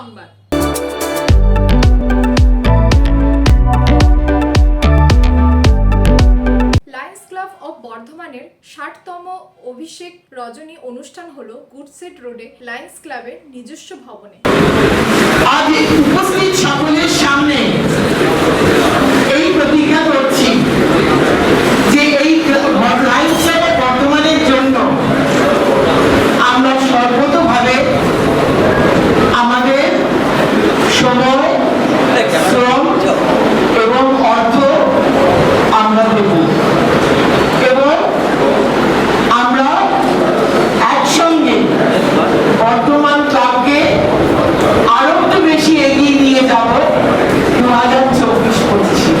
সংবাদ। Lions club of বর্ধমানের ষাটতম অভিষেক রজনী অনুষ্ঠান হলো গুডসেট রোডে লায়ন্স ক্লাবের নিজস্ব ভবনে। আজ উপস্থিত সকলের সামনে এই প্রতিজ্ঞা করছি যে এই লাইফ সেবা বর্তমানের জন্য আমরা সর্বতভাবে আমাদের সময় শ্রম এবং অর্থ আমরা দেব এবং আমরা একসঙ্গে বর্তমান ক্লাবকে আরও একটু বেশি এগিয়ে নিয়ে যাব দু হাজার চব্বিশ পঁচিশে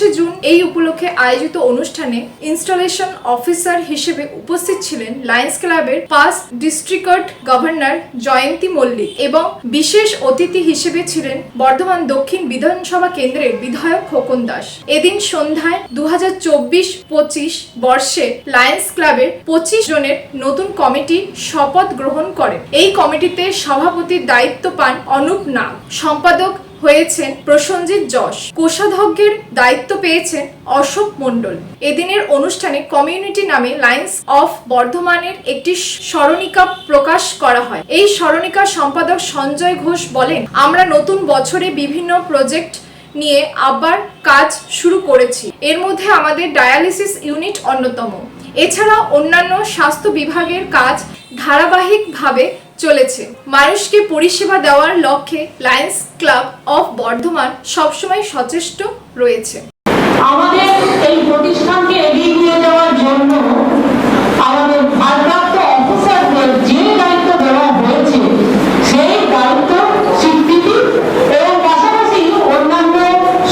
আঠাশে জুন এই উপলক্ষে আয়োজিত অনুষ্ঠানে ইনস্টলেশন অফিসার হিসেবে উপস্থিত ছিলেন লায়ন্স ক্লাবের past district governor Jayanti Mallick এবং বিশেষ অতিথি হিসেবে ছিলেন বর্ধমান দক্ষিণ বিধানসভা কেন্দ্রের বিধায়ক খোকন দাস। এদিন সন্ধ্যায় দু হাজার চব্বিশ পঁচিশ বর্ষে লায়ন্স ক্লাবের পঁচিশ জনের নতুন কমিটি শপথ গ্রহণ করে এই কমিটিতে সভাপতির দায়িত্ব পান অনুপ নাগ, সম্পাদক হয়েছেন প্রসঞ্জিৎ যশ। কোষাধ্যক্ষের দায়িত্ব পেয়েছেন অশোক মণ্ডল। এদিনের অনুষ্ঠানে কমিউনিটি নামে লাইন্স অফ বর্ধমানের একটি স্মরণিকা প্রকাশ করা হয়। এই স্মরণিকা সম্পাদক সঞ্জয় ঘোষ বলেন, আমরা নতুন বছরে বিভিন্ন প্রজেক্ট নিয়ে আবার কাজ শুরু করেছি। এর মধ্যে আমাদের ডায়ালিসিস ইউনিট অন্যতম। এছাড়া অন্যান্য স্বাস্থ্য বিভাগের কাজ ধারাবাহিকভাবে চলেছে। মানুষকে পরিষেবা দেওয়ার লক্ষ্যে লায়ন্স ক্লাব অফ বর্ধমান সবসময় সচেষ্ট রয়েছে। আমাদের এই প্রতিষ্ঠানকে এগিয়ে নিয়ে যাওয়ার জন্য আমাদের ভারপ্রাপ্ত অফিসারদের যে দায়িত্ব দেওয়া হয়েছে সেই দায়িত্ব স্বীকৃতি এবং পাশাপাশি অন্যান্য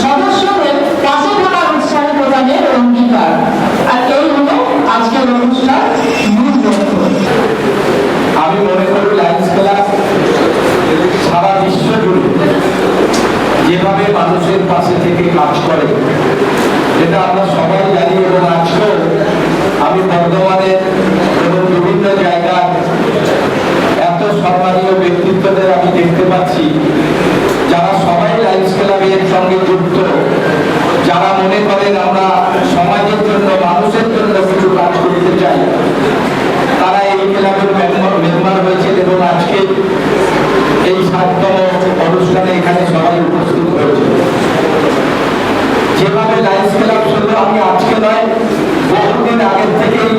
সদস্যদের পাশে থাকার উৎসাহ প্রদানের অঙ্গীকার আর এই হলো আজকের অনুষ্ঠান মূল লক্ষ্য আমি মনে করি লায়ন্স ক্লাব সারা বিশ্ব জুড়ে যেভাবে মানুষের পাশে থেকে কাজ করে যেটা আমরা সবাই জানি এবং আজকেও আমি বর্ধমানে এবং বিভিন্ন জায়গায় এত সম্মানীয় ব্যক্তিত্বদের আমি দেখতে পাচ্ছি যারা সবাই লায়ন্স ক্লাবের সঙ্গে যুক্ত যারা মনে করেন আমরা সমাজের জন্য মানুষের জন্য কিছু কাজ করতে চাই তারা এই ক্লাবের মেম্বার- মেম্বার হয়েছেন এবং আজকে এই সাততম অনুষ্ঠানে এখানে সবাই উপস্থিত হয়েছে যেভাবে লাইন্স ক্লাব শুধু আমি আজকে নয় বহুদিন আগের থেকেই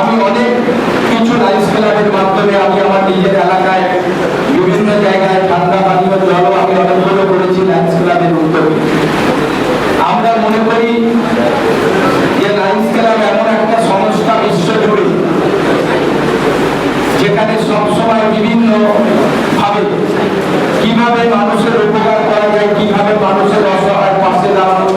আমি অনেক কিছু লাইন্স ক্লাবের মাধ্যমে আমি আমার নিজের এলাকায় বিভিন্ন জায়গায় ঠান্ডা পানীয় জলও আমি অনেকগুলো করেছি লাইন্স ক্লাবের উদ্যোগে আমরা মনে করি যে লাইন্স ক্লাব এমন একটা সংস্থা বিশ্বজুড়ে যেখানে সবসময় বিভিন্ন ভাবে কীভাবে মানুষের উপকার করা যায় কীভাবে মানুষের অসহায় পাশে দাঁড়ানো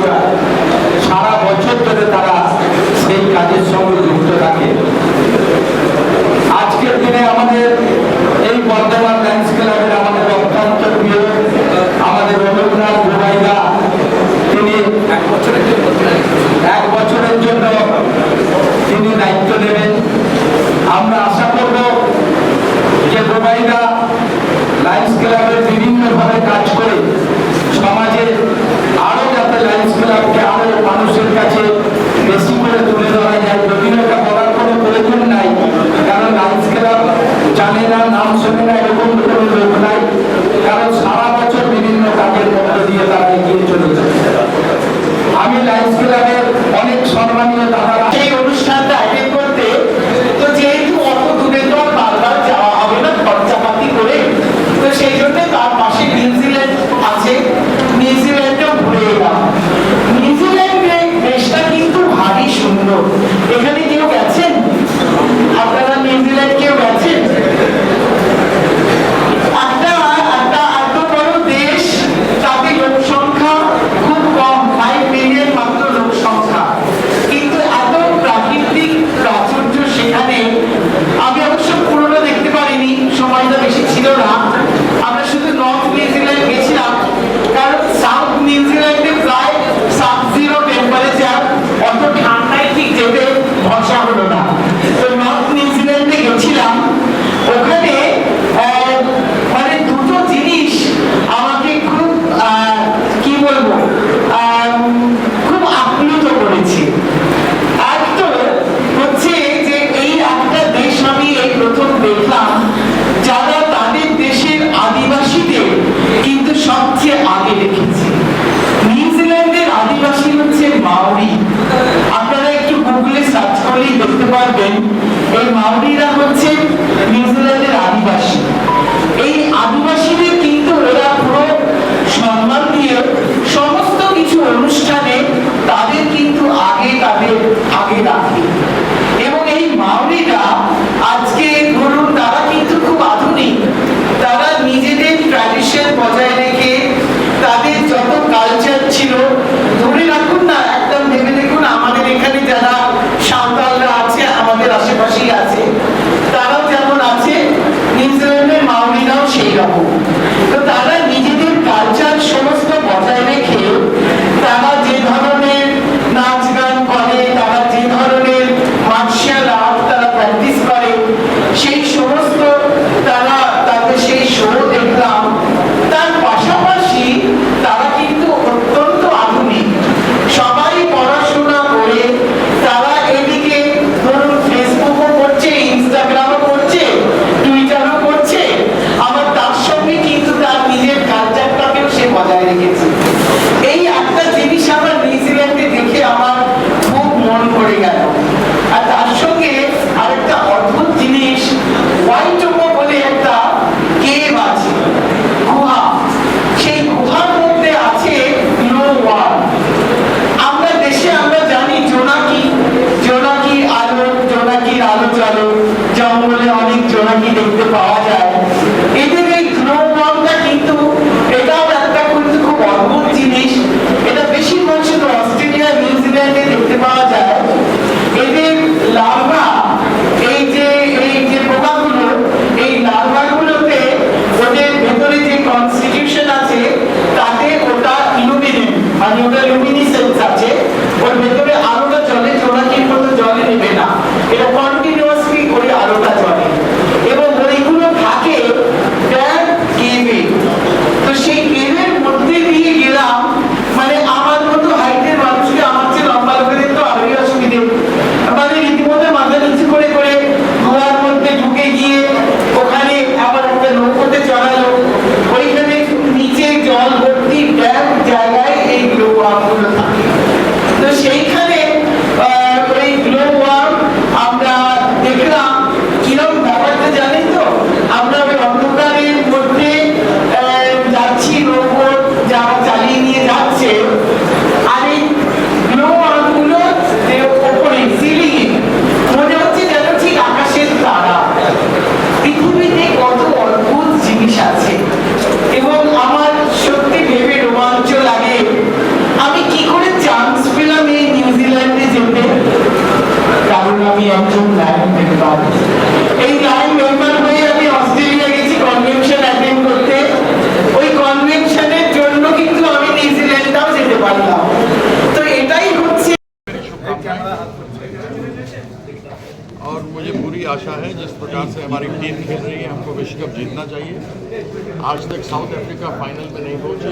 आज तक साउथ अफ्रीका फाइनल में नहीं पहुँची।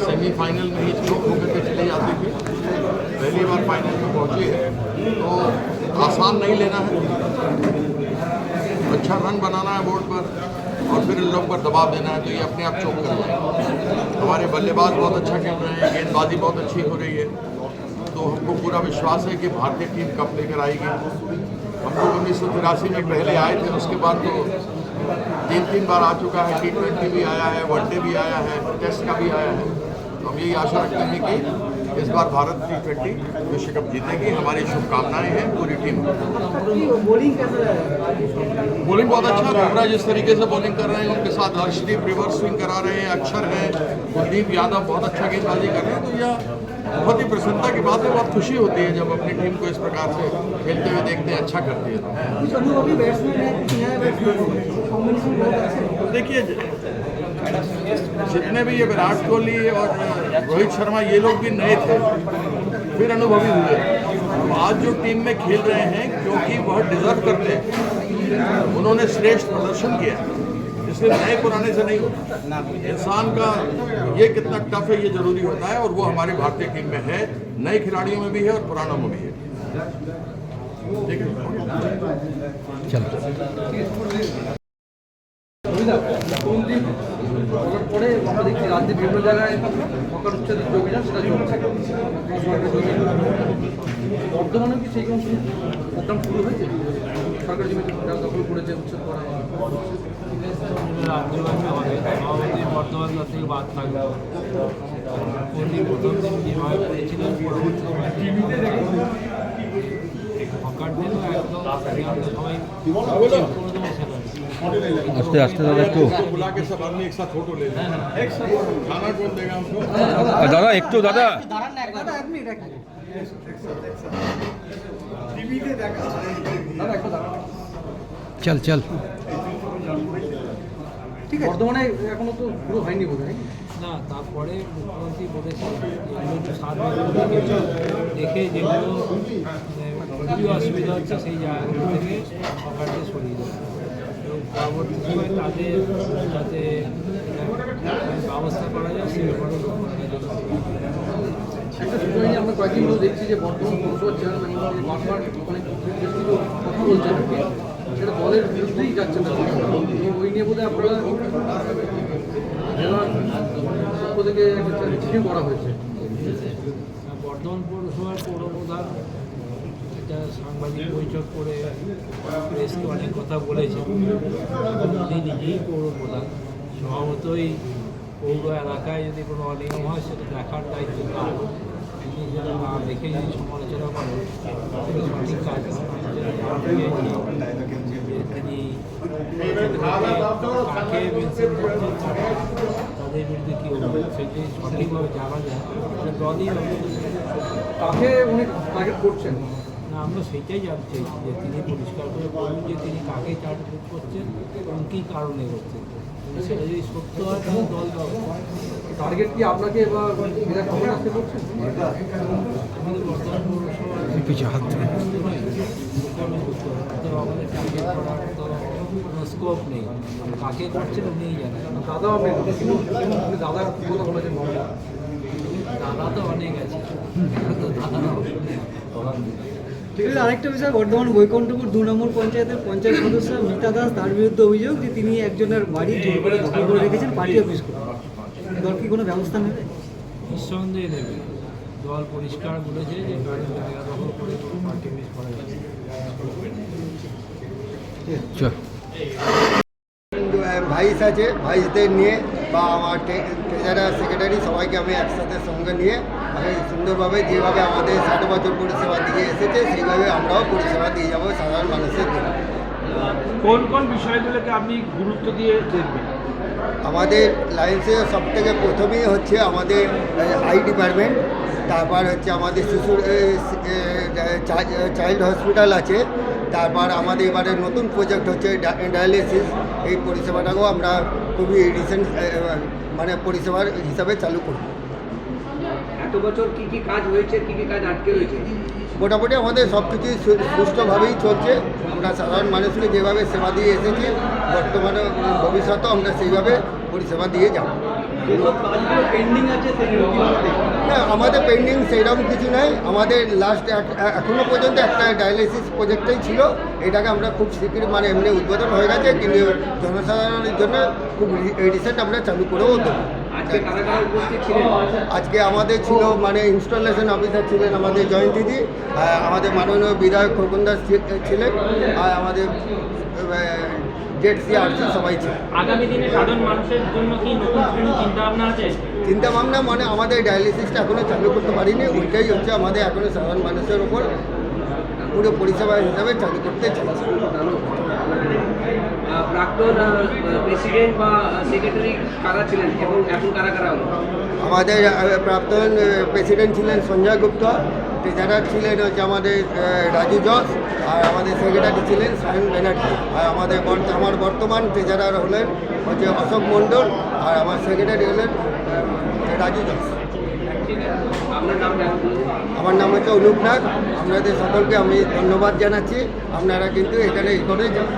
सेमीफाइनल में ही चूक होकर के चली जाती थी, पहली बार फाइनल में पहुँची है। तो आसान नहीं लेना है। अच्छा रन बनाना है बोर्ड पर और फिर इन लोग पर दबाव देना है तो ये अपने आप चौक कर जाएँगे हमारे बल्लेबाज बहुत अच्छा खेल रहे हैं, गेंदबाजी बहुत अच्छी हो रही है। तो हमको पूरा विश्वास है कि भारतीय टीम कप लेकर आएगी। हम लोग उन्नीस सौ तिरासी में पहले आए थे, उसके बाद तो तीन तीन बार आ चुका है टी ट्वेंटी भी आया है वनडे भी आया है टेस्ट का भी आया है। तो हम यही आशा रखते हैं कि इस बार भारत टी ट्वेंटी विश्व कप जीतेगी। हमारी शुभकामनाएँ हैं पूरी टीम। बॉलिंग बहुत अच्छा बुमराह जिस तरीके से बॉलिंग कर रहे हैं, उनके साथ हर्षदीप रिवर्स स्विंग करा रहे हैं, अक्षर है, कुलदीप यादव बहुत अच्छा गेंदबाजी कर रहे हैं। तो यह बहुत ही प्रसन्नता की बात है, बहुत खुशी होती है जब अपनी टीम को इस प्रकार से खेलते हुए देखते हैं अच्छा करती है। देखिए, जितने भी ये विराट कोहली और रोहित शर्मा ये लोग भी नए थे फिर अनुभवी हुए अब आज जो टीम में खेल रहे हैं क्योंकि वह डिजर्व करते हैं उन्होंने श्रेष्ठ प्रदर्शन किया है इसलिए नए पुराने से नहीं होता इंसान का ये कितना टफ है ये जरूरी होता है और वो हमारी भारतीय टीम में है नए खिलाड़ियों में भी है और पुरानों में भी है देखिए সুবিধা কোন দিন খবর পড়ে আমরা দেখছি রাজ্যে বিভিন্ন জায়গায় হকার উচ্ছেদের যে অভিযান সেটা চলছে সরকারি জমি বর্ধমানে কি সেই কোনো প্রোগ্রাম শুরু হয়েছে? সরকারি জমি যারা দখল করেছে উচ্ছেদ করা সভাপতি বর্তমান দল থেকে বাদ থাকবে প্রথম দিন যেভাবে করেছিলেন পরবর্তী হকারদেরও একদম সবাই আস্তে আস্তে দাদা একটু দাদা একটু দাদা চল চল ঠিক আছে বর্ধমানে এখনো তো পুরো হয়নি বোধ না তারপরে মুখ্যমন্ত্রী বলেছেন দেখে যেগুলো খুবই অসুবিধা হচ্ছে সেই জায়গাগুলো থেকে সরকারকে সরিয়ে দেবে পরবর্তী যাতে ব্যবস্থা করা যায় আমরা কয়েকদিন দেখছি যে বর্তমান পৌরসভার চেয়ারম্যান অনেক দলের বিরুদ্ধেই যাচ্ছে না ওই নিয়ে বোধহয় আপনারা জেলার পক্ষ থেকে একটা চিঠি করা পৌরসভার পৌর প্রধান একটা সাংবাদিক বৈঠক করে প্রেসকে অনেক কথা এবং উনি নিজেই পৌর প্রধান। স্বভাবতই পৌর এলাকায় যদি কোনো অনিয়ম হয়, সেটা দেখার দায়িত্ব তার। তিনি যেটা না দেখে যদি সমালোচনা করেন সঠিক কাজ তাদের বিরুদ্ধে কী হবে সেটি সঠিকভাবে জানা যায় কাকে উনি করছেন। আমরা সেটাই জানতে চাইছি যে তিনি পরিষ্কার করে বলুন যে তিনি কাকে টার্গেট করছেন এবং কী কারণে করছেন। সেটা যদি সত্য হয় তাহলে দল টার্গেট কি আপনাকে আসতে করছেন আমাদের বর্তমান পৌরসভা পিছু হাত তো আমাদের টার্গেট করার কোনো স্কোপ নেই। কাকে করছেন উনিই জানেন। দাদা দাদার কথা বলেছেন দাদা তো অনেক আছে। তো দাদা আছে আরেকটা বিষয় বর্ধমান বৈকুণ্ঠপুর দু নম্বর পঞ্চায়েতের পঞ্চায়েত সদস্য মিতা দাস তার বিরুদ্ধে অভিযোগ যে তিনি একজনের বাড়ি জোর করে দখল করে রেখেছেন পার্টি অফিস করে। দল কি কোনো ব্যবস্থা নেবে? নিঃসন্দেহে নেবে। দল পরিষ্কার বলেছে যে কারও জায়গা দখল করে কোনো পার্টি মিস করা যাবে ভাইস আছে ভাইসদের নিয়ে বা আমার ট্রেজারার সেক্রেটারি সবাইকে আমি একসাথে সঙ্গে নিয়ে সুন্দরভাবে যেভাবে আমাদের ষাট বছর পরিষেবা দিয়ে এসেছে সেইভাবে আমরাও পরিষেবা দিয়ে যাব সাধারণ মানুষের জন্য। কোন কোন বিষয়গুলোকে আপনি গুরুত্ব দিয়ে দেখবেন? আমাদের লাইন্সে সব থেকে প্রথমেই হচ্ছে আমাদের আই ডিপার্টমেন্ট তারপর হচ্ছে আমাদের শিশুর চাইল্ড হসপিটাল আছে তারপর আমাদের এবারে নতুন প্রজেক্ট হচ্ছে ডায়ালিসিস এই পরিষেবাটাকেও আমরা খুবই রিসেন্ট মানে পরিষেবার হিসাবে চালু করব। বছর কি কি কাজ হয়েছে কি কি কাজ আটকে রয়েছে? মোটামুটি আমাদের সব কিছুই সুষ্ঠুভাবেই চলছে। আমরা সাধারণ মানুষকে যেভাবে সেবা দিয়ে এসেছি বর্তমানে ভবিষ্যতেও আমরা সেইভাবে পরিষেবা দিয়ে যাব। না আমাদের পেন্ডিং সেইরকম কিছু নাই। আমাদের লাস্ট এখনও পর্যন্ত একটা ডায়ালিসিস প্রজেক্টই ছিল। এটাকে আমরা খুব শীঘ্রই মানে এমনি উদ্বোধন হয়ে গেছে কিন্তু জনসাধারণের জন্য খুব রিসেন্ট আমরা চালু করেও দেবো আজকে ছিলেন? আজকে আমাদের ছিল মানে ইনস্টলেশন অফিসার ছিলেন আমাদের জয়ন্ত দিদি আর আমাদের মাননীয় বিধায়ক খোকন দাস ছিলেন আর আমাদের জেড সি আর সবাই ছিল আগামী দিনে সাধারণ মানুষের জন্য কি নতুন কোনো চিন্তা ভাবনা আছে? চিন্তা ভাবনা মানে আমাদের ডায়ালিসিসটা এখনও চালু করতে পারিনি ওইটাই হচ্ছে আমাদের এখনও সাধারণ মানুষের উপর পুরো পরিষেবা হিসাবে চালু করতে চাইছি প্রাক্তন প্রেসিডেন্ট বা সেক্রেটারি কারা ছিলেন এবং এখন কারা কারা আমাদের প্রাক্তন প্রেসিডেন্ট ছিলেন সঞ্জয় গুপ্ত ট্রেজারার ছিলেন হচ্ছে আমাদের রাজু জস আর আমাদের সেক্রেটারি ছিলেন সায়ন ব্যানার্জি। আর আমাদের আমার বর্তমান ট্রেজারার হলেন হচ্ছে অশোক মণ্ডল আর আমার সেক্রেটারি হলেন রাজু জস। আমার নাম হচ্ছে অনুপ নাগ। আপনাদের সকলকে আমি ধন্যবাদ জানাচ্ছি। আপনারা কিন্তু এখানে এই করে যান